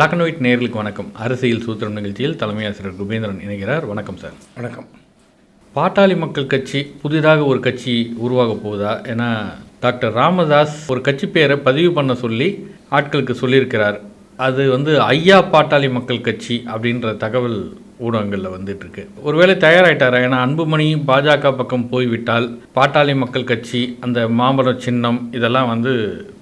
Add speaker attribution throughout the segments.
Speaker 1: Black and white நேர்களுக்கு வணக்கம். அரசியல் சூத்திரம் நிகழ்ச்சியில் தலைமை ஆசிரியர் குபேந்திரன் இணைகிறார். வணக்கம் சார்.
Speaker 2: வணக்கம்.
Speaker 1: பாட்டாளி மக்கள் கட்சி புதிதாக ஒரு கட்சி உருவாக போகுதா? ஏன்னா டாக்டர் ராமதாஸ் ஒரு கட்சி பேரை பதிவு பண்ண சொல்லி ஆட்களுக்கு சொல்லியிருக்கிறார். அது வந்து ஐயா பாட்டாளி மக்கள் கட்சி அப்படின்ற தகவல் ஊடகங்களில் வந்துட்டுருக்கு. ஒருவேளை தயாராகிட்டாரா ஏன்னா அன்புமணி பாஜக பக்கம் போய்விட்டால் பாட்டாளி மக்கள் கட்சி அந்த மாமரம் சின்னம் இதெல்லாம் வந்து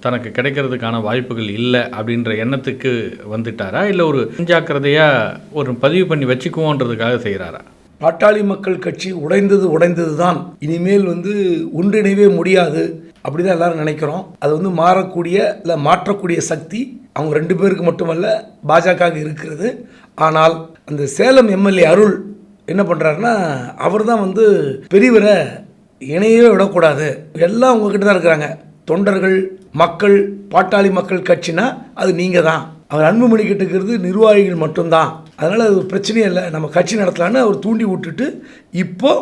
Speaker 1: தனக்கு கிடைக்கிறதுக்கான வாய்ப்புகள் இல்லை அப்படின்ற எண்ணத்துக்கு வந்துட்டாரா? இல்லை ஒரு ஜாக்கிரதையாக ஒரு பதிவு பண்ணி வச்சுக்குவோன்றதுக்காக செய்கிறாரா
Speaker 2: பாட்டாளி மக்கள் கட்சி உடைந்தது உடைந்தது தான் இனிமேல் வந்து ஒன்றிணைவே முடியாது அப்படிதான் எல்லாரும் நினைக்கிறோம். அது வந்து மாறக்கூடிய இல்லை மாற்றக்கூடிய சக்தி அவங்க ரெண்டு பேருக்கு மட்டுமல்ல பாஜக இருக்கிறது. ஆனால் அந்த சேலம் எம்எல்ஏ அருள் என்ன பண்ணுறாருன்னா அவர் தான் வந்து பெரியவரை இணையவே விடக்கூடாது. எல்லாம் உங்ககிட்ட தான் இருக்கிறாங்க. தொண்டர்கள் மக்கள் பாட்டாளி மக்கள் கட்சினா அது நீங்கள் தான் அவர் அன்புமணி கிட்ட இருக்கிறது நிர்வாகிகள் மட்டும்தான். அதனால் அது பிரச்சனையே இல்லை. நம்ம கட்சி நடத்தலான்னு அவர் தூண்டி விட்டுட்டு இப்போ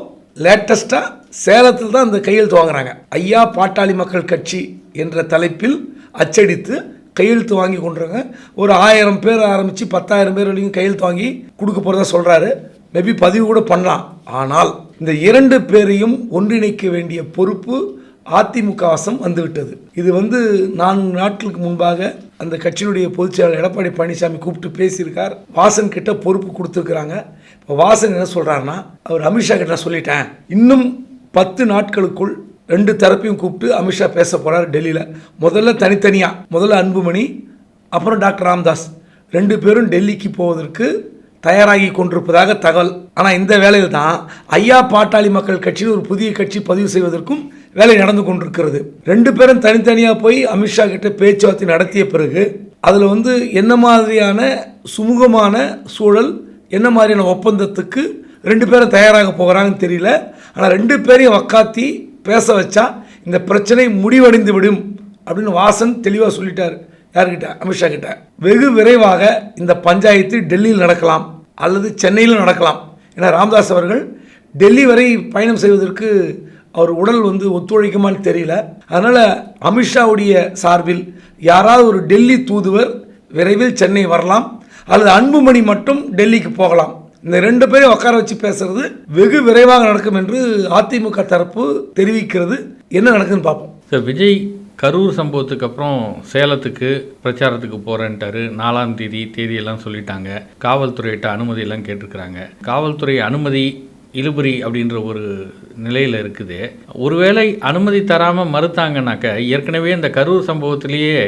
Speaker 2: லேட்டஸ்ட்டாக சேலத்தில் தான் அந்த கையெழுத்து வாங்குறாங்க. ஐயா பாட்டாளி மக்கள் கட்சி என்ற தலைப்பில் அச்சடித்து கையெழுத்து வாங்கி கொண்டுருங்க. ஒரு ஆயிரம் பேர் ஆரம்பித்து பத்தாயிரம் பேர் வரைக்கும் கையெழுத்து வாங்கி கொடுக்க போகிறதா சொல்கிறாரு மேபி பதிவு கூட பண்ணலாம். ஆனால் இந்த இரண்டு பேரையும் ஒன்றிணைக்க வேண்டிய பொறுப்பு அதிமுக வசம் வந்துவிட்டது. இது வந்து நான்கு நாட்களுக்கு முன்பாக அந்த கட்சியினுடைய பொதுச் செயலாளர் எடப்பாடி பழனிசாமி கூப்பிட்டு பேசியிருக்கார். வாசன் கிட்ட பொறுப்பு கொடுத்துருக்குறாங்க. இப்போ வாசன் என்ன சொல்கிறாருன்னா அவர் அமித்ஷா கிட்ட நான் சொல்லிட்டேன். இன்னும் பத்து நாட்களுக்குள் ரெண்டு தரப்பையும் கூப்பிட்டு அமித்ஷா பேச போகிறார் டெல்லியில். முதல்ல தனித்தனியாக முதல்ல அன்புமணி அப்புறம் டாக்டர் ராம்தாஸ். ரெண்டு பேரும் டெல்லிக்கு போவதற்கு தயாராகி கொண்டிருப்பதாக தகவல். ஆனால் இந்த வேலையில் தான் ஐயா பாட்டாளி மக்கள் கட்சியில் ஒரு புதிய கட்சி பதிவு செய்வதற்கும் வேலை நடந்து கொண்டிருக்கிறது. ரெண்டு பேரும் தனித்தனியாக போய் அமித்ஷா கிட்ட பேச்சுவார்த்தை நடத்திய பிறகு அதில் வந்து என்ன மாதிரியான சுமூகமான சூழல் என்ன மாதிரியான ஒப்பந்தத்துக்கு ரெண்டு பேரும் தயாராக போகிறாங்கன்னு தெரியல. ஆனால் ரெண்டு பேரையும் வக்காத்தி பேச வச்சா இந்த பிரச்சனை முடிவடைந்து விடும் அப்படின்னு வாசன் தெளிவாக சொல்லிட்டார். யார்கிட்ட? அமித்ஷா கிட்ட. வெகு விரைவாக இந்த பஞ்சாயத்து டெல்லியில் நடக்கலாம் அல்லது சென்னையிலும் நடக்கலாம் ஏன்னா ராம்தாஸ் அவர்கள் டெல்லி வரை பயணம் செய்வதற்கு அவர் உடல் வந்து ஒத்துழைக்குமான்னு தெரியல. அதனால் அமித்ஷாவுடைய சார்பில் யாராவது ஒரு டெல்லி தூதுவர் விரைவில் சென்னை வரலாம் அல்லது அன்புமணி மட்டும் டெல்லிக்கு போகலாம். இந்த ரெண்டு பேரையும் உட்கார வச்சு பேசுறது வெகு விரைவாக நடக்கும் என்று அதிமுக தரப்பு தெரிவிக்கிறது. என்ன நடக்குதுன்னு பார்ப்போம்.
Speaker 1: சார் விஜய் கரூர் சம்பவத்துக்கு அப்புறம் சேலத்துக்கு பிரச்சாரத்துக்கு போகிறேன்ட்டாரு நாலாம் தேதி தேதியெல்லாம் சொல்லிட்டாங்க. காவல்துறையிட்ட அனுமதி எல்லாம் கேட்டிருக்கிறாங்க. காவல்துறை அனுமதி இழுபறி அப்படின்ற ஒரு நிலையில் இருக்குது. ஒருவேளை அனுமதி தராமல் மறுத்தாங்கனாக்க ஏற்கனவே இந்த கரூர் சம்பவத்திலேயே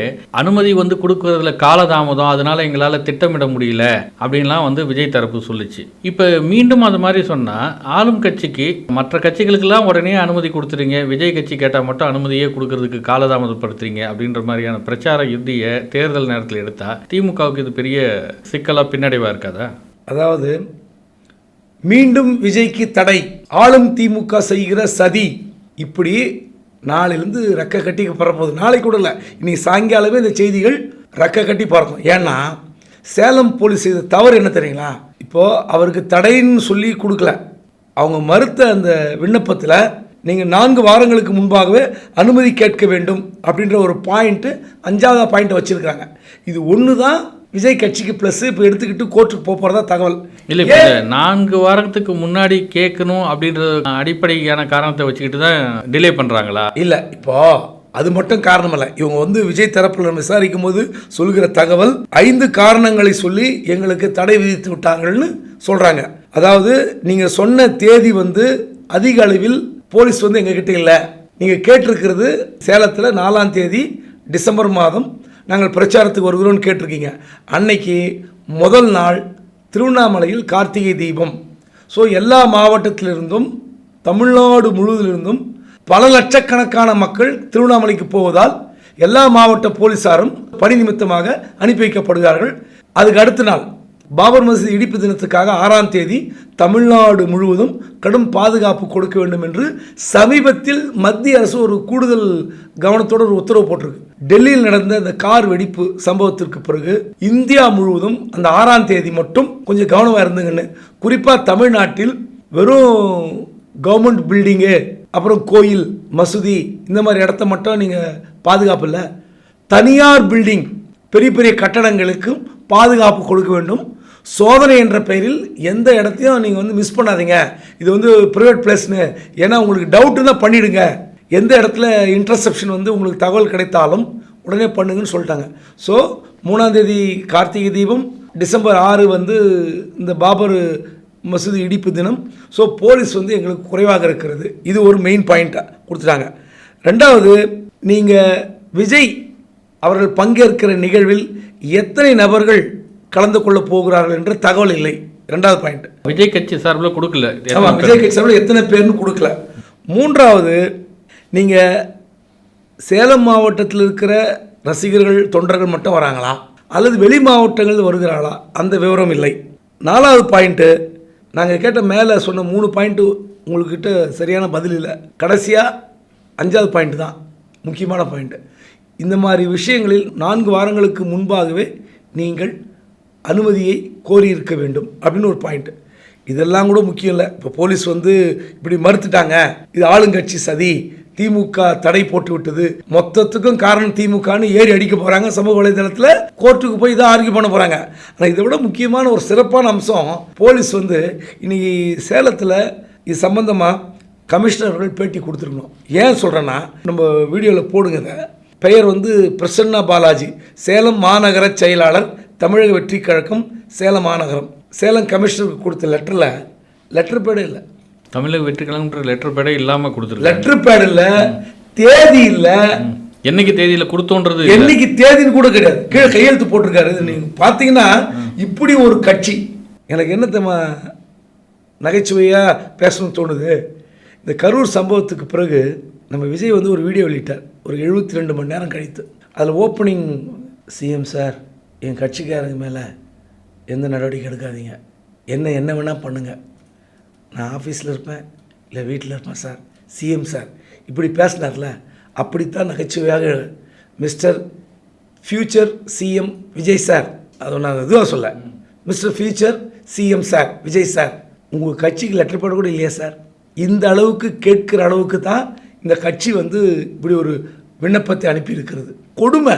Speaker 1: அனுமதி வந்து கொடுக்கறதுல காலதாமதம் அதனால் எங்களால் திட்டமிட முடியல அப்படின்லாம் வந்து விஜய் தரப்பு சொல்லுச்சு. இப்போ மீண்டும் அது மாதிரி சொன்னால் ஆளும் கட்சிக்கு மற்ற கட்சிகளுக்கெல்லாம் உடனே அனுமதி கொடுத்துறீங்க விஜய் கட்சி கேட்டால் மட்டும் அனுமதியே கொடுக்கறதுக்கு காலதாமதப்படுத்துறீங்க அப்படின்ற மாதிரியான பிரச்சார யுத்தியை தேர்தல் நேரத்தில் எடுத்தால் திமுகவுக்கு இது பெரிய சிக்கலாக பின்னடைவாக இருக்காதா?
Speaker 2: அதாவது மீண்டும் விஜய்க்கு தடை. ஆளும் திமுக செய்கிற சதி. இப்படி நாளிலிருந்து ரெக்க கட்டி பரப்போகுது நாளைக்கு கூட இல்லை இன்னைக்கு சாயங்காலமே இந்த செய்திகள் ரெக்க கட்டி பறக்கும் ஏன்னா சேலம் போலீஸ் செய்த தவறு என்ன தெரியுங்களா? இப்போது அவருக்கு தடைன்னு சொல்லி கொடுக்கல. அவங்க மறுத்த அந்த விண்ணப்பத்தில் நீங்கள் நான்கு வாரங்களுக்கு முன்பாகவே அனுமதி கேட்க வேண்டும் அப்படின்ற ஒரு பாயிண்ட்டு அஞ்சாவது பாயிண்ட்டை வச்சுருக்காங்க இது ஒன்று தான் விஜய் கட்சிக்கு ப்ளஸ் இப்போ எடுத்துக்கிட்டு கோர்ட்டுக்கு போக போகிறதா தகவல்.
Speaker 1: இல்லை இப்போ நான்கு வாரத்துக்கு முன்னாடி கேட்கணும் அப்படின்ற அடிப்படையான காரணத்தை வச்சுக்கிட்டு தான் டிலே பண்ணுறாங்களா
Speaker 2: இல்லை இப்போ அது மட்டும் காரணம் இல்லை இவங்க வந்து விஜய் தரப்பில் விசாரிக்கும் போது சொல்கிற தகவல் ஐந்து காரணங்களை சொல்லி எங்களுக்கு தடை விதித்து விட்டாங்கன்னு சொல்கிறாங்க அதாவது நீங்கள் சொன்ன தேதி வந்து அதிக அளவில் போலீஸ் வந்து எங்ககிட்ட இல்லை. நீங்கள் கேட்டிருக்கிறது சேலத்தில் நாலாம் தேதி டிசம்பர் மாதம். நாங்கள் பிரச்சாரத்துக்கு வருகிறோம்னு கேட்டிருக்கீங்க. அன்னைக்கு முதல் நாள் திருவண்ணாமலையில் கார்த்திகை தீபம். ஸோ எல்லா மாவட்டத்திலிருந்தும் தமிழ்நாடு முழுவதிலிருந்தும் பல லட்சக்கணக்கான மக்கள் திருவண்ணாமலைக்கு போவதால் எல்லா மாவட்ட போலீசாரும் பணி நிமித்தமாக அனுப்பி வைக்கப்படுகிறார்கள். அதுக்கு அடுத்த நாள் பாபர் மசூதி இடிப்பு தினத்துக்காக ஆறாம் தேதி தமிழ்நாடு முழுவதும் கடும் பாதுகாப்பு கொடுக்க வேண்டும் என்று சமீபத்தில் மத்திய அரசு ஒரு கூடுதல் கவனத்தோடு ஒரு உத்தரவு போட்டிருக்கு. டெல்லியில் நடந்த அந்த கார் வெடிப்பு சம்பவத்திற்கு பிறகு இந்தியா முழுவதும் அந்த ஆறாம் தேதி மட்டும் கொஞ்சம் கவனமாக இருந்துங்கன்னு. குறிப்பாக தமிழ்நாட்டில் வெறும் கவர்மெண்ட் பில்டிங்கு அப்புறம் கோயில் மசூதி இந்த மாதிரி இடத்த மட்டும் நீங்கள் பாதுகாப்பு இல்லை. தனியார் பில்டிங் பெரிய பெரிய கட்டடங்களுக்கும் பாதுகாப்பு கொடுக்க வேண்டும். சோதனை என்ற பெயரில் எந்த இடத்தையும் நீங்கள் வந்து மிஸ் பண்ணாதீங்க. இது வந்து ப்ரைவேட் பிளேஸ்னு ஏன்னா உங்களுக்கு டவுட்டு தான் பண்ணிவிடுங்க எந்த இடத்துல இன்டர்செப்ஷன் வந்து உங்களுக்கு தகவல் கிடைத்தாலும் உடனே பண்ணுங்கன்னு சொல்லிட்டாங்க. ஸோ மூணாந்தேதி கார்த்திகை தீபம் டிசம்பர் ஆறு வந்து இந்த பாபர் மசூதி இடிப்பு தினம். ஸோ போலீஸ் வந்து எங்களுக்கு குறைவாக இருக்கிறது. இது ஒரு மெயின் பாயிண்ட்டாக கொடுத்துட்டாங்க. ரெண்டாவது நீங்கள் விஜய் அவர்கள் பங்கேற்கிற நிகழ்வில் எத்தனை நபர்கள் கலந்து கொள்ளப் போகிறார்கள் என்ற தகவல் இல்லை. ரெண்டாவது பாயிண்ட்
Speaker 1: விஜய் கட்சி சார்பில் கொடுக்கல.
Speaker 2: ஆமாம் விஜய் கட்சி சார்பில் எத்தனை பேர்னு கொடுக்கல. மூன்றாவது நீங்கள் சேலம் மாவட்டத்தில் இருக்கிற ரசிகர்கள் தொண்டர்கள் மட்டும் வராங்களா? அல்லது வெளி மாவட்டங்கள் வருகிறாளா? அந்த விவரம் இல்லை. நாலாவது பாயிண்ட்டு நாங்கள் கேட்ட மேலே சொன்ன மூணு பாயிண்ட்டு உங்கள்கிட்ட சரியான பதில் இல்லை. கடைசியாக அஞ்சாவது பாயிண்ட் தான். முக்கியமான பாயிண்ட்டு இந்த மாதிரி விஷயங்களில் நான்கு வாரங்களுக்கு முன்பாகவே நீங்கள் அனுமதியை கோரியிருக்க வேண்டும் அப்படின்னு ஒரு பாயிண்ட் இதெல்லாம் கூட முக்கியம் இல்லை. இப்போ போலீஸ் வந்து இப்படி மறுத்துட்டாங்க. இது ஆளுங்கட்சி சதி. திமுக தடை போட்டு விட்டது. மொத்தத்துக்கும் காரணம் திமுகன்னு ஏறி அடிக்க போகிறாங்க சமூக வலைதளத்தில். கோர்ட்டுக்கு போய் இதை ஆர்கியூ பண்ண போகிறாங்க ஆனால் இதை விட முக்கியமான ஒரு சிறப்பான அம்சம் போலீஸ் வந்து இன்னைக்கு சேலத்தில் இது சம்மந்தமாக கமிஷனர்கள் பேட்டி கொடுத்துருக்கணும். ஏன் சொல்கிறேன்னா நம்ம வீடியோவில் போடுங்க பெயர் வந்து பிரசன்னா பாலாஜி. சேலம் மாநகர செயலாளர் தமிழக வெற்றி கழகம் சேலம் மாநகரம். சேலம் கமிஷனருக்கு கொடுத்த லெட்டரில் லெட்டர் பேடே இல்லை.
Speaker 1: தமிழக வெற்றி கழகம்ன்ற லெட்டர் பேடே இல்லாமல் கொடுத்துருக்காங்க.
Speaker 2: லெட்டர் பேட் இல்லை தேதி இல்லை.
Speaker 1: என்னைக்கு தேதியில் கொடுத்தோன்றது.
Speaker 2: என்னைக்கு தேதின்னு கூட கிடையாது. கீழே கையெழுத்து போட்டிருக்காரு. இது நீங்க பார்த்தீங்கன்னா இப்படி ஒரு கட்சி. எனக்கு என்ன தெரியுமா நகைச்சுவையாக பேசணும்னு தோணுது. இந்த கரூர் சம்பவத்துக்கு பிறகு நம்ம விஜய் வந்து ஒரு வீடியோ வெளியிட்டார். ஒரு எழுபத்தி ரெண்டு மணி நேரம் கழித்து. அதில் ஓப்பனிங் சிஎம் சார் என் கட்சிக்காரங்க மேலே எந்த நடவடிக்கை எடுக்காதீங்க. என்ன என்ன வேணால் பண்ணுங்கள் நான் ஆஃபீஸில் இருப்பேன் இல்லை வீட்டில் இருப்பேன் சார். CM sir. இப்படி பேசினார்ல அப்படித்தான் நகைச்சுவையாக mister future CM Vijay sir. அதை நான் இதுவாக சொல்ல. Mister future CM sir Vijay sir. உங்கள் கட்சிக்கு லெட்டர் போட கூட இல்லையா சார்? இந்த அளவுக்கு கேட்கிற அளவுக்கு தான் இந்த கட்சி வந்து இப்படி ஒரு விண்ணப்பத்தை அனுப்பியிருக்கிறது. கொடுமை.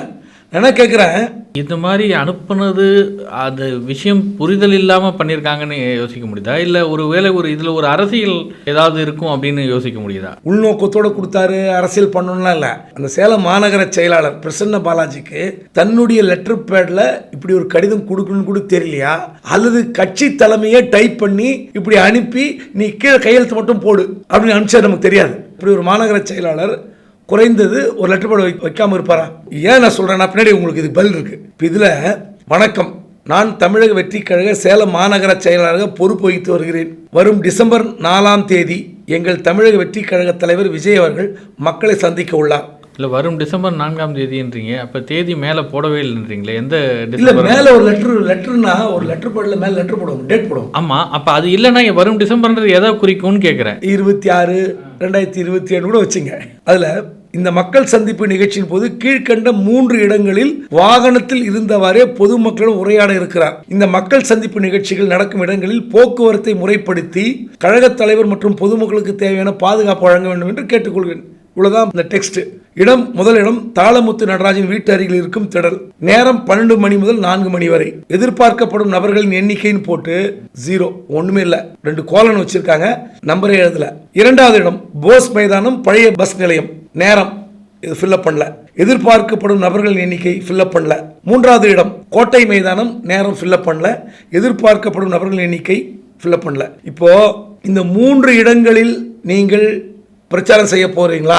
Speaker 2: நான் என்ன கேட்குறேன்?
Speaker 1: இந்த மாதிரி அனுப்புனது அது விஷயம் புரிதல் இல்லாமல் பண்ணியிருக்காங்கன்னு யோசிக்க முடியுதா? இல்லை ஒரு வேளை ஒரு இதில் ஒரு அரசியல் ஏதாவது இருக்கும் அப்படின்னு யோசிக்க முடியுதா?
Speaker 2: உள்நோக்கத்தோடு கொடுத்தாரு அரசியல் பண்ணணும்லாம் இல்லை. அந்த சேலம் மாநகர செயலாளர் பிரசன்ன பாலாஜிக்கு தன்னுடைய லெட்டர் பேடில் இப்படி ஒரு கடிதம் கொடுக்கணும்னு கூட தெரியலையா? அல்லது கட்சி தலைமையே டைப் பண்ணி இப்படி அனுப்பி நீ கீழே கையெழுத்து மட்டும் போடு அப்படின்னு அனுப்பிச்சா நமக்கு தெரியாது. இப்படி ஒரு மாநகர செயலாளர் குறைந்தது ஒரு லெட்டர் பேட் வை வைக்காம இருப்பாரா? ஏன் நான் சொல்றேன்னா பின்னாடி உங்களுக்கு இது பதில் இருக்கு. இப்போ இதில் வணக்கம். நான் தமிழக வெற்றி கழக சேலம் மாநகர செயலாளராக பொறுப்பு வகித்து வருகிறேன். வரும் டிசம்பர் நாலாம் தேதி எங்கள் தமிழக வெற்றி கழக தலைவர் விஜய் அவர்கள் மக்களை சந்திக்க உள்ளார்.
Speaker 1: இல்லை வரும் டிசம்பர் நான்காம் தேதின்றீங்க. அப்போ தேதி மேலே போடவே இல்லைன்றீங்களே? எந்த
Speaker 2: இல்ல மேல ஒரு லெட்டர் லெட்டர்னா ஒரு லெட்டர் பேட்ல மேல லெட்டர் போடுவோம் டேட் போடுவோம்
Speaker 1: ஆமாம் அப்போ அது இல்லைன்னா வரும் டிசம்பர்ன்றது எதை குறிக்கும்னு கேட்குறேன்
Speaker 2: இருபத்தி ஆறு ரெண்டாயிரத்தி இருபத்தி ஏழு கூட வச்சுங்க. அதுல இந்த மக்கள் சந்திப்பு நிகழ்ச்சியின் போது கீழ்க்கண்ட மூன்று இடங்களில் வாகனத்தில் இருந்தவாறே பொதுமக்களும் உரையாட இருக்கிறார். இந்த மக்கள் சந்திப்பு நிகழ்ச்சிகள் நடக்கும் இடங்களில் போக்குவரத்தை முறைப்படுத்தி கழகத் தலைவர் மற்றும் பொதுமக்களுக்கு தேவையான பாதுகாப்பு வழங்க வேண்டும் என்று கேட்டுக்கொள்கிறேன். இவ்வளவுதான் இந்த டெக்ஸ்ட் இடம் முதலிடம் தாளமுத்து நடராஜன் வீட்டு அருகில் இருக்கும் திடல். நேரம் பன்னெண்டு மணி முதல் நான்கு மணி வரை. எதிர்பார்க்கப்படும் நபர்களின் எண்ணிக்கைன்னு போட்டு ஜீரோ ஒண்ணுமே இல்ல. ரெண்டு கோலன் வச்சிருக்காங்க. நம்பரே எழுதல. இரண்டாவது இடம் போஸ் மைதானம் பழைய பஸ் நிலையம். நேரம். இது ஃபில்லப் பண்ணல. எதிர்பார்க்கப்படும் நபர்களின் எண்ணிக்கை ஃபில்லப் பண்ணல. மூன்றாவது இடம் கோட்டை மைதானம் நேரம் ஃபில்லப் பண்ணல. எதிர்பார்க்கப்படும் நபர்களின் எண்ணிக்கை ஃபில்லப் பண்ணல. இப்போ இந்த மூன்று இடங்களில் நீங்கள் பிரச்சாரம் செய்ய போகிறீங்களா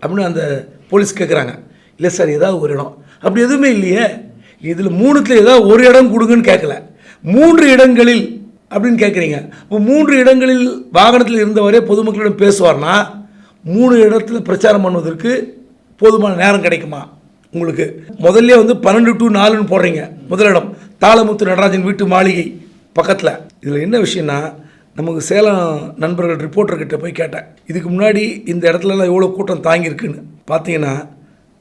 Speaker 2: அப்படின்னு அந்த போலீஸ் கேட்குறாங்க இல்லை சார் ஏதாவது ஒரு இடம். அப்படி எதுவுமே இல்லையே. இதில் மூணுத்தில் ஏதாவது ஒரு இடம் கொடுங்கன்னு கேட்கல மூன்று இடங்களில் அப்படின்னு கேட்குறீங்க இப்போ மூன்று இடங்களில் வாகனத்தில் இருந்தவரே பொதுமக்களிடம் பேசுவார்னா மூணு இடத்துல பிரச்சாரம் பண்ணுவதற்கு போதுமான நேரம் கிடைக்குமா? உங்களுக்கு. முதல்ல வந்து பன்னெண்டு டு நாலுன்னு போடுறீங்க. முதலிடம். தாளமுத்து நடராஜன் வீட்டு மாளிகை பக்கத்தில். இதில் என்ன விஷயம்னா நமக்கு சேலம் நண்பர்கள் ரிப்போர்ட்டர்கிட்ட போய் கேட்டேன். இதுக்கு முன்னாடி இந்த இடத்துலலாம் எவ்வளோ கூட்டம் தாங்கியிருக்குன்னு. பார்த்தீங்கன்னா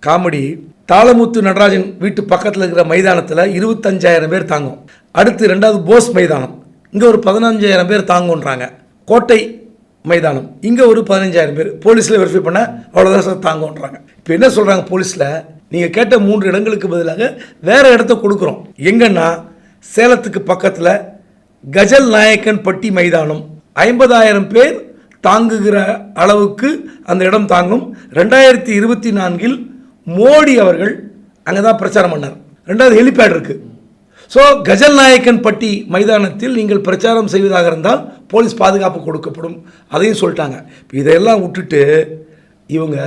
Speaker 2: காமெடி தாளமுத்து நடராஜன் வீட்டு பக்கத்தில் இருக்கிற மைதானத்தில் இருபத்தஞ்சாயிரம் பேர் தாங்கும். அடுத்து ரெண்டாவது போஸ் மைதானம். இங்கே ஒரு பதினஞ்சாயிரம் பேர் தாங்குன்றாங்க கோட்டை மைதானம். இங்கே ஒரு பதினஞ்சாயிரம் பேர். போலீஸில் வெரிஃபை பண்ண அவ்வளோதான் சார் தாங்கன்றாங்க இப்போ என்ன சொல்கிறாங்க போலீஸில்? நீங்கள் கேட்ட மூன்று இடங்களுக்கு பதிலாக வேறு இடத்த கொடுக்குறோம். எங்கன்னா சேலத்துக்கு பக்கத்தில் கஜல் நாயக்கன் பட்டி மைதானம். ஐம்பதாயிரம் பேர் தாங்குகிற அளவுக்கு அந்த இடம் தாங்கும். ரெண்டாயிரத்தி இருபத்தி நான்கில் மோடி அவர்கள் அங்கே தான் பிரச்சாரம் பண்ணார். ரெண்டாவது ஹெலிபேட் இருக்குது ஸோ கஜல் நாயக்கன் பட்டி மைதானத்தில் நீங்கள் பிரச்சாரம் செய்வதாக இருந்தால் போலீஸ் பாதுகாப்பு கொடுக்கப்படும். அதையும் சொல்லிட்டாங்க. இப்போ இதையெல்லாம் விட்டுட்டு இவங்க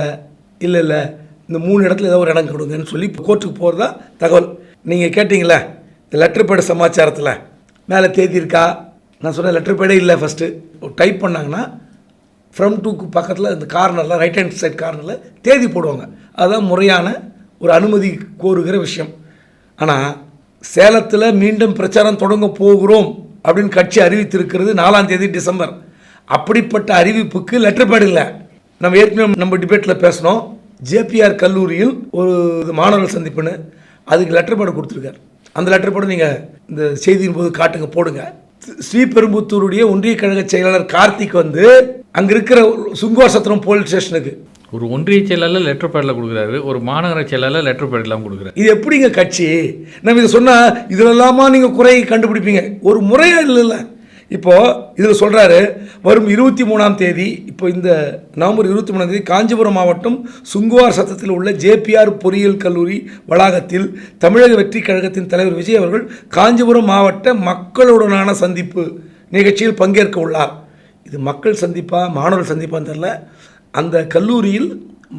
Speaker 2: இல்லை இல்லை இந்த மூணு இடத்துல ஏதோ ஒரு இடம் கொடுங்கன்னு சொல்லி கோர்ட்டுக்கு போகிறதா தகவல். நீங்கள் கேட்டிங்களே இந்த லெட்டர் பேட சமாச்சாரத்தில். மேலே தேதி இருக்கா நான் சொன்ன லெட்டர் பேடே இல்லை ஃபஸ்ட்டு டைப் பண்ணாங்கன்னா ஃப்ரம் டூக்கு பக்கத்தில் இந்த கார்னரில் ரைட் ஹேண்ட் சைட் கார்னரில் தேதி போடுவாங்க. அதுதான் முறையான ஒரு அனுமதி கோருகிற விஷயம். ஆனால் சேலத்தில் மீண்டும் பிரச்சாரம் தொடங்க போகிறோம் அப்படின்னு கட்சி அறிவித்திருக்கிறது நாலாம் தேதி டிசம்பர். அப்படிப்பட்ட அறிவிப்புக்கு லெட்டர் பேட் இல்லை. நம்ம ஏற்கனவே நம்ம டிபேட்டில் பேசினோம். ஜேபிஆர் கல்லூரியில் ஒரு இது மாணவர்கள் சந்திப்புன்னு. அதுக்கு லெட்டர் பேட் கொடுத்துருக்காரு. அந்த லெட்டர் பேட் நீங்கள் இந்த செய்தியின் போது காட்டுங்க போடுங்க. ஸ்ரீபெரும்புத்தூருடைய ஒன்றிய கழக செயலாளர் கார்த்திக் வந்து அங்கே இருக்கிற சுங்குவார் சத்திரம் போலீஸ் ஸ்டேஷனுக்கு
Speaker 1: ஒரு ஒன்றிய செயலாளர் லெட்டர் பேடில் கொடுக்குறாரு ஒரு மாநகர செயலாளர் லெட்டர் பேட் இல்லாமல் கொடுக்குறாரு.
Speaker 2: இது எப்படிங்க கட்சி? நம்ம இதை சொன்னால் இதில் எல்லாமா நீங்கள் குறையை கண்டுபிடிப்பீங்க? ஒரு முறையாக இல்லைல்ல. இப்போ இதில் சொல்கிறாரு வரும் இருபத்தி மூணாம் தேதி இப்போ இந்த நவம்பர் இருபத்தி மூணாம் தேதி காஞ்சிபுரம் மாவட்டம் சுங்குவார் சத்தத்தில் உள்ள ஜேபிஆர் பொறியியல் கல்லூரி வளாகத்தில் தமிழக வெற்றி கழகத்தின் தலைவர் விஜய் அவர்கள் காஞ்சிபுரம் மாவட்ட மக்களுடனான சந்திப்பு நிகழ்ச்சியில் பங்கேற்க உள்ளார். இது மக்கள் சந்திப்பா மாணவர் சந்திப்பான்னு தெரில அந்த கல்லூரியில்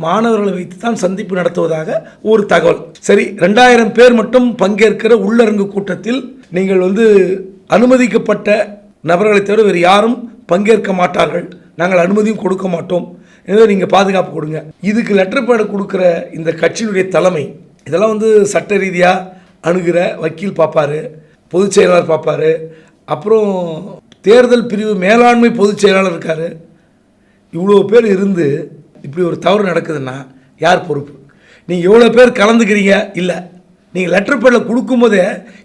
Speaker 2: மாணவர்களை வைத்து தான் சந்திப்பு நடத்துவதாக ஒரு தகவல். சரி ரெண்டாயிரம் பேர் மட்டும் பங்கேற்கிற உள்ளரங்கு கூட்டத்தில் நீங்கள் வந்து அனுமதிக்கப்பட்ட நபர்களை தவிர வேறு யாரும் பங்கேற்க மாட்டார்கள். நாங்கள் அனுமதியும் கொடுக்க மாட்டோம். எனவே நீங்கள் பாதுகாப்பு கொடுங்க. இதுக்கு லெட்டர் பேட கொடுக்குற இந்த கட்சியினுடைய தலைமை இதெல்லாம் வந்து சட்ட ரீதியாக அணுகிற வக்கீல் பார்ப்பாரு பொதுச் செயலாளர் பார்ப்பாரு. அப்புறம் தேர்தல் பிரிவு மேலாண்மை பொதுச் செயலாளர் இருக்கார். இவ்வளோ பேர் இருந்து இப்படி ஒரு தவறு நடக்குதுன்னா யார் பொறுப்பு? நீங்கள் எவ்வளோ பேர் கலந்துக்கிறீங்க? இல்லை. நீங்கள் லெட்டர் பேரில் கொடுக்கும்போதே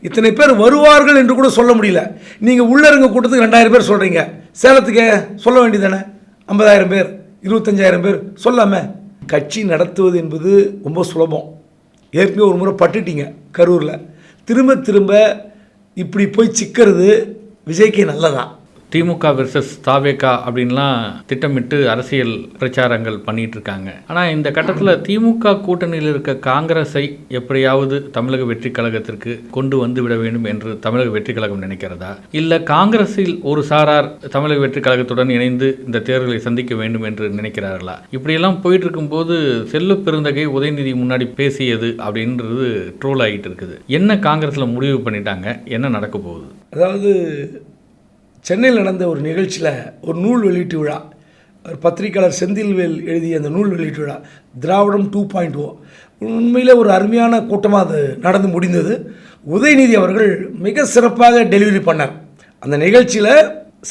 Speaker 2: இத்தனை பேர் வருவார்கள் என்று கூட சொல்ல முடியல. நீங்கள் உள்ளே இருங்க கூட்டத்துக்கு ரெண்டாயிரம் பேர் சொல்கிறீங்க சேலத்துக்கு சொல்ல வேண்டியதானே ஐம்பதாயிரம் பேர் இருபத்தஞ்சாயிரம் பேர் சொல்லாமல் கட்சி நடத்துவது என்பது ரொம்ப சுலபம். ஏற்கனவே ஒரு முறை பட்டுட்டீங்க கரூரில். திரும்ப திரும்ப இப்படி போய் சிக்கிறது விஜய்க்கு நல்லதான்
Speaker 1: திமுக வெர்சஸ் தாவேகா அப்படின்லாம் திட்டமிட்டு அரசியல் பிரச்சாரங்கள் பண்ணிட்டு இருக்காங்க ஆனால் இந்த கட்டத்தில் திமுக கூட்டணியில் இருக்க காங்கிரஸை எப்படியாவது தமிழக வெற்றி கழகத்திற்கு கொண்டு வந்து விட வேண்டும் என்று தமிழக வெற்றி கழகம் நினைக்கிறதா? இல்லை காங்கிரஸில் ஒரு சாரார் தமிழக வெற்றி கழகத்துடன் இணைந்து இந்த தேர்தலை சந்திக்க வேண்டும் என்று நினைக்கிறார்களா? இப்படியெல்லாம் போயிட்டு இருக்கும்போது செல்லு பெருந்தகை உதயநிதி முன்னாடி பேசியது அப்படின்றது ட்ரோல் ஆகிட்டு இருக்குது என்ன காங்கிரஸில் முடிவு பண்ணிட்டாங்க? என்ன நடக்க போகுது?
Speaker 2: அதாவது சென்னையில் நடந்த ஒரு நிகழ்ச்சியில் ஒரு நூல் வெளியீட்டு விழா. ஒரு பத்திரிக்கையாளர் செந்தில்வேல் எழுதிய அந்த நூல் வெளியீட்டு விழா திராவிடம் டூ பாயிண்ட் ஓ. உண்மையில் ஒரு அருமையான கூட்டமாக அது நடந்து முடிந்தது. உதயநிதி அவர்கள் மிக சிறப்பாக டெலிவரி பண்ணார். அந்த நிகழ்ச்சியில்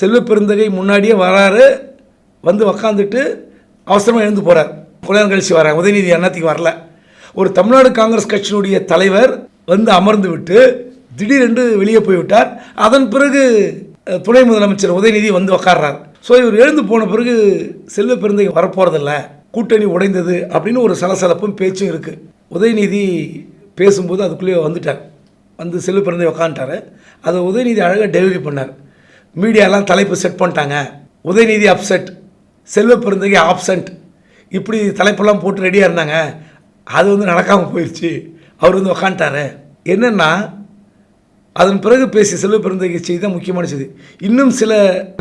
Speaker 2: செல்வ பெருந்தகை முன்னாடியே வராரு வந்து உக்காந்துட்டு அவசரமாக எழுந்து போகிறார் கொஞ்ச கழிச்சு வரேன் உதயநிதி அண்ணாத்துக்கு வரல. ஒரு தமிழ்நாடு காங்கிரஸ் கட்சியினுடைய தலைவர் வந்து அமர்ந்து விட்டு திடீரென்று வெளியே போய்விட்டார். அதன் பிறகு துணை முதலமைச்சர் உதயநிதி வந்து உக்காடுறாரு ஸோ இவர் எழுந்து போன பிறகு செல்வ பெருந்தை வரப்போகிறதில்ல கூட்டணி உடைந்தது அப்படின்னு ஒரு சலசலப்பும் பேச்சும் இருக்குது உதயநிதி பேசும்போது அதுக்குள்ளேயே வந்துட்டார். வந்து செல்வ பெருந்தகை உக்காந்துட்டார். அதை உதயநிதி அழகாக டெலிவரி பண்ணார். மீடியாலாம் தலைப்பு செட் பண்ணிட்டாங்க. உதயநிதி அப்செட் செல்வ பெருந்தகை ஆப்சண்ட் இப்படி தலைப்பெல்லாம் போட்டு ரெடியாக இருந்தாங்க. அது வந்து நடக்காமல் போயிடுச்சு அவர் வந்து உக்காந்துட்டார். என்னென்னா அதன் பிறகு பேசிய செல்வ பெருந்தகை செய்தி தான் முக்கியமான செய்தி. இன்னும் சில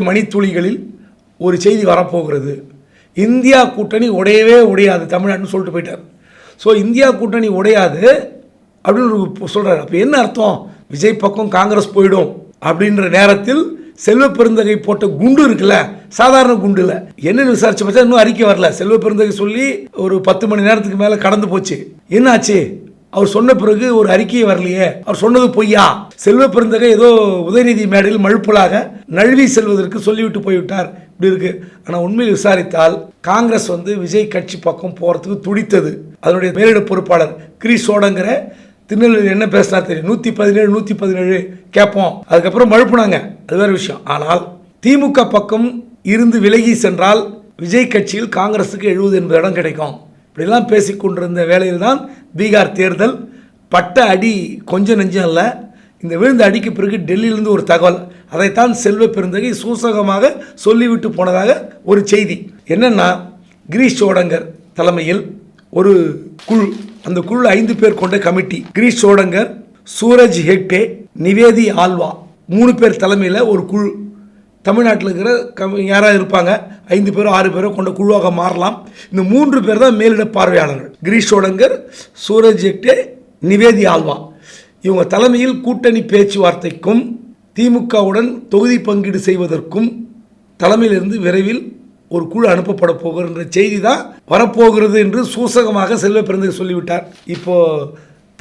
Speaker 2: மணித்துளிகளில் ஒரு செய்தி வரப்போகிறது. இந்தியா கூட்டணி உடையவே உடையாது தமிழ்நாடுன்னு சொல்லிட்டு போயிட்டார். ஸோ இந்தியா கூட்டணி உடையாது அப்படின்னு ஒரு சொல்கிறார் அப்போ என்ன அர்த்தம்? விஜய் பக்கம் காங்கிரஸ் போயிடும் அப்படின்ற நேரத்தில் செல்வ பெருந்தகை போட்ட குண்டு இருக்குல்ல சாதாரண குண்டு இல்லை. என்னன்னு விசாரிச்சு பார்த்தா இன்னும் அறிக்கை வரல. செல்வ பெருந்தகை சொல்லி ஒரு பத்து மணி நேரத்துக்கு மேலே கடந்து போச்சு. என்னாச்சு? அவர் சொன்ன பிறகு ஒரு அறிக்கையை வரலையே. அவர் சொன்னது பொய்யா? செல்வ பெருந்தகை ஏதோ உதயநிதி மேடையில் மழுப்பலாக நழுவி செல்வதற்கு சொல்லிவிட்டு போய்விட்டார். இப்படி இருக்கு. ஆனால் உண்மையில் விசாரித்தால் காங்கிரஸ் வந்து விஜய் கட்சி பக்கம் போகிறதுக்கு துடித்தது. அதனுடைய மேலிட பொறுப்பாளர் கிரீஷோடங்கிற திருநெல்வேலி என்ன பேசினா தெரியும்? நூற்றி பதினேழு நூற்றி பதினேழு கேட்போம். அதுக்கப்புறம் மழுப்புனாங்க. அது வேறு விஷயம். ஆனால் திமுக பக்கம் இருந்து விலகி சென்றால் விஜய் கட்சியில் காங்கிரஸுக்கு எழுபது எண்பது இடம் கிடைக்கும். இப்படிலாம் பேசிக்கொண்டிருந்த வேலையில் தான் பீகார் தேர்தல் பட்ட அடி கொஞ்சம் நெஞ்சம் இல்லை இந்த விழுந்த அடிக்கு பிறகு டெல்லியிலிருந்து ஒரு தகவல். அதைத்தான் செல்வ பெருந்தகை சூசகமாக சொல்லிவிட்டு போனதாக ஒரு செய்தி. என்னென்னா கிரீஷ் சோடங்கர் தலைமையில் ஒரு குழு அந்த குழு ஐந்து பேர் கொண்ட கமிட்டி. கிரீஷ் சோடங்கர் சூரஜ் ஹெக்டே நிவேதி ஆல்வா மூணு பேர் தலைமையில் ஒரு குழு. தமிழ்நாட்டில் இருக்கிற கம் யாராவது இருப்பாங்க ஐந்து பேரோ ஆறு பேரோ கொண்ட குழுவாக மாறலாம். இந்த மூன்று பேர் தான் மேலிட பார்வையாளர்கள். கிரீஷ் சோடங்கர் சூரஜ் எக்டே நிவேதி ஆல்வா. இவங்க தலைமையில் கூட்டணி பேச்சுவார்த்தைக்கும் திமுகவுடன் தொகுதி பங்கீடு செய்வதற்கும் தலைமையிலிருந்து விரைவில் ஒரு குழு அனுப்பப்பட போகிற செய்தி தான் வரப்போகிறது என்று சூசகமாக செல்வ பிறந்தகை சொல்லிவிட்டார். இப்போ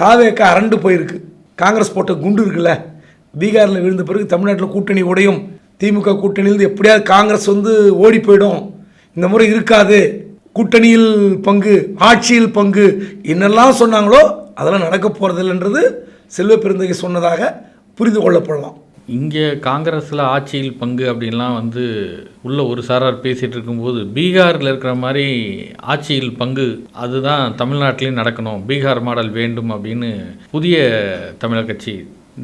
Speaker 2: தாவேக்க அரண்டு போயிருக்கு. காங்கிரஸ் போட்ட குண்டு இருக்குல்ல பீகாரில் விழுந்த பிறகு தமிழ்நாட்டில் கூட்டணி உடையும். திமுக கூட்டணியிலிருந்து எப்படியாவது காங்கிரஸ் வந்து ஓடி போயிடும். இந்த முறை இருக்காது. கூட்டணியில் பங்கு ஆட்சியில் பங்கு என்னெல்லாம் சொன்னாங்களோ அதெல்லாம் நடக்க போகிறதில்லைன்றது செல்வ பெருந்தகை சொன்னதாக புரிந்து கொள்ளப்படலாம்.
Speaker 1: இங்கே காங்கிரஸில் ஆட்சியில் பங்கு அப்படின்லாம் வந்து உள்ள ஒரு சாரார் பேசிகிட்டு இருக்கும்போது பீகாரில் இருக்கிற மாதிரி ஆட்சியில் பங்கு அதுதான் தமிழ்நாட்டிலையும் நடக்கணும். பீகார் மாடல் வேண்டும் அப்படின்னு புதிய தமிழக கட்சி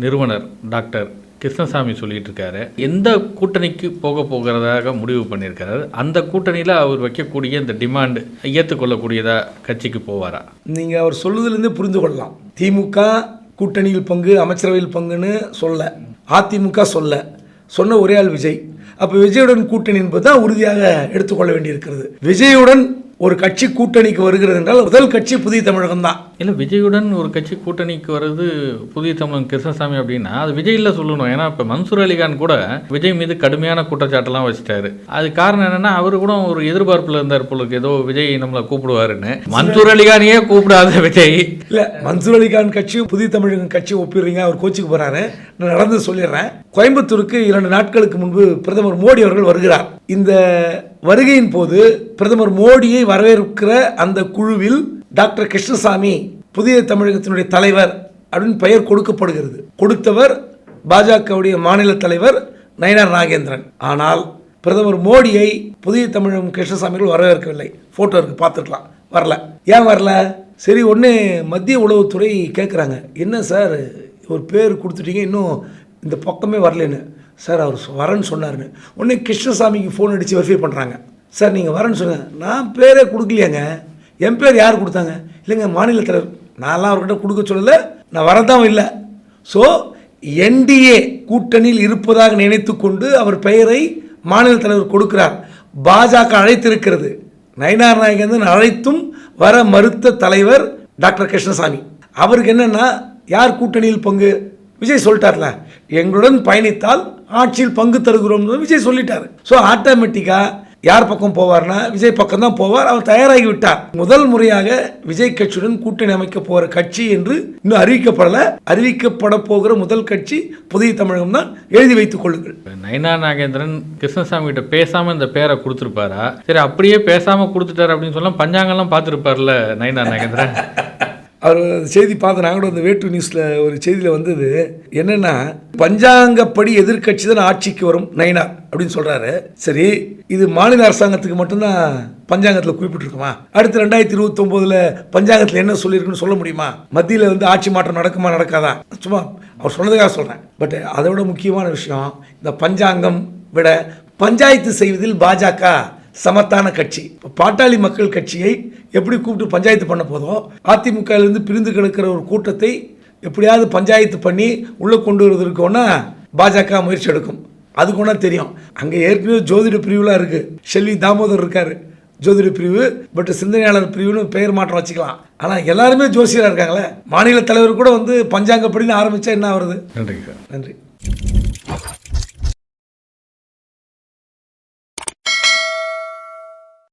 Speaker 1: நிறுவனர் டாக்டர் கிருஷ்ணசாமி சொல்லிட்டு இருக்காரு எந்த கூட்டணிக்கு போக போகிறதாக முடிவு பண்ணியிருக்காரு அந்த கூட்டணியில் அவர் வைக்கக்கூடிய இந்த டிமாண்டு ஏற்றுக்கொள்ளக்கூடியதா கட்சிக்கு போவாரா?
Speaker 2: நீங்கள் அவர் சொல்லுதுலேருந்து புரிந்து கொள்ளலாம். திமுக கூட்டணியில் பங்கு அமைச்சரவையில் பங்குன்னு சொல்ல. அதிமுக சொல்ல. சொன்ன ஒரே ஆள் விஜய். அப்போ விஜயுடன் கூட்டணி என்பது தான் உறுதியாக எடுத்துக்கொள்ள வேண்டியிருக்கிறது. விஜயுடன் ஒரு கட்சி கூட்டணிக்கு வருகிறது என்றால் முதல் கட்சி புதிய தமிழகம் தான்.
Speaker 1: இல்லை விஜயுடன் ஒரு கட்சி கூட்டணிக்கு வர்றது புதிய தமிழன் கிருஷ்ணசாமி அப்படின்னா அது விஜயில் சொல்லணும். ஏன்னா இப்போ மன்சூர் அலிகான் கூட விஜய் மீது கடுமையான குற்றச்சாட்டெல்லாம் வச்சுட்டாரு. அது காரணம் என்னன்னா அவரு கூட ஒரு எதிர்பார்ப்பில் இருந்தார் இருக்கு. ஏதோ விஜய் நம்மளை கூப்பிடுவாருன்னு. மன்சூர் அலிகானையே கூப்பிடாத விஜய்.
Speaker 2: இல்லை மன்சூர் அலிகான் கட்சியும் புதிய தமிழகம் கட்சியும் ஒப்பிடுறீங்க. அவர் கோச்சுக்கு போறாரு. நான் நடந்து சொல்லிடுறேன். கோயம்புத்தூருக்கு இரண்டு நாட்களுக்கு முன்பு பிரதமர் மோடி அவர்கள் வருகிறார். இந்த வருகையின் போது பிரதமர் மோடியை வரவேற்கிற அந்த குழுவில் டாக்டர் கிருஷ்ணசாமி புதிய தமிழகத்தினுடைய தலைவர் அப்படின்னு பெயர் கொடுக்கப்படுகிறது. கொடுத்தவர் பாஜகவுடைய மாநில தலைவர் நயனார் நாகேந்திரன். ஆனால் பிரதமர் மோடியை புதிய தமிழகம் கிருஷ்ணசாமிகள் வரவேற்கவில்லை. ஃபோட்டோ இருக்கு பார்த்துருக்கலாம் வரல. ஏன் வரல? சரி ஒன்று மத்திய உளவுத்துறை கேட்குறாங்க என்ன சார்? ஒரு பேர் கொடுத்துட்டீங்க இன்னும் இந்த பக்கமே வரலன்னு. சார் அவர் சொ- வரேன்னு சொன்னார்னு உடனே கிருஷ்ணசாமிக்கு ஃபோன் அடித்து வெரிஃபை பண்ணுறாங்க சார் நீங்கள் வரேன்னு சொன்னேன் நான் பேரே கொடுக்கலையாங்க. என் பேர் யார் கொடுத்தாங்க? இல்லைங்க மாநில தலைவர் நான்லாம் அவர்கிட்ட கொடுக்க சொல்லலை. நான் வரதான் இல்லை. ஸோ என்டிஏ கூட்டணியில் இருப்பதாக நினைத்து கொண்டு அவர் பெயரை மாநில தலைவர் கொடுக்கிறார். பாஜக அழைத்திருக்கிறது. நயினார் நாயகன் அழைத்தும் வர மறுத்த தலைவர் டாக்டர் கிருஷ்ணசாமி. அவருக்கு என்னென்னா யார் கூட்டணியில் பங்கு? விஜய் சொல்லிட்டார்ல எங்களுடன் பயணித்தால் ஆட்சியில் பங்கு தருகிறோம்னு விஜய் சொல்லிட்டார். ஸோ ஆட்டோமேட்டிக்காக யார் பக்கம் போவார்னா விஜய் பக்கம் தான் போவார் அவர் தயாராகி விட்டார். முதல் முறையாக விஜய் கட்சியுடன் கூட்டணி அமைக்க போகிற கட்சி என்று இன்னும் அறிவிக்கப்படலை. அறிவிக்கப்பட போகிற முதல் கட்சி புதிய தமிழகம் தான். எழுதி வைத்துக் கொள்ளுங்கள்.
Speaker 1: நயனா நாகேந்திரன் கிருஷ்ணசாமி கிட்ட பேசாம இந்த பேரை கொடுத்துருப்பாரா? சரி அப்படியே பேசாம கொடுத்துட்டாரு அப்படின்னு சொல்ல பஞ்சாங்கம்லாம் பார்த்துருப்பார்ல நயனா நாகேந்திரன்?
Speaker 2: அவர் செய்தி பார்த்து நாங்கள் கூட அந்த வேட்டு நியூஸில் ஒரு செய்தியில் வந்தது என்னென்னா பஞ்சாங்கப்படி எதிர்க்கட்சி தான் ஆட்சிக்கு வரும் நைனா அப்படின்னு சொல்கிறாரு சரி இது மாநில அரசாங்கத்துக்கு மட்டும்தான் பஞ்சாங்கத்தில் குறிப்பிட்டிருக்குமா? அடுத்து ரெண்டாயிரத்தி இருபத்தொம்போதில் பஞ்சாங்கத்தில் என்ன சொல்லியிருக்குன்னு சொல்ல முடியுமா? மத்தியில் வந்து ஆட்சி மாற்றம் நடக்குமா நடக்காதா? சும்மா அவர் சொன்னதுக்காக சொல்கிறேன் பட் அதை விட முக்கியமான விஷயம் இந்த பஞ்சாங்கம் விட பஞ்சாயத்து செய்வதில் பாஜக சமத்தான கட்சி. இப்போ பாட்டாளி மக்கள் கட்சியை எப்படி கூப்பிட்டு பஞ்சாயத்து பண்ண போதோ அதிமுகவிலிருந்து பிரிந்து கிடக்கிற ஒரு கூட்டத்தை எப்படியாவது பஞ்சாயத்து பண்ணி உள்ளே கொண்டு வருவதற்கு வேணா பாஜக முயற்சி எடுக்கும். அதுக்கு ஒன்றா தெரியும். அங்கே ஏற்கனவே ஜோதிட பிரிவுலாம் இருக்குது செல்வி தாமோதர் இருக்கார். ஜோதிட பிரிவு பட் சிந்தனையாளர் பிரிவுன்னு பெயர் மாற்றம் வச்சுக்கலாம். ஆனால் எல்லாருமே ஜோசியராக இருக்காங்களே. மாநில தலைவர் கூட வந்து பஞ்சாங்கப்படின்னு ஆரம்பித்தா என்ன வருது
Speaker 1: நன்றி
Speaker 2: நன்றி.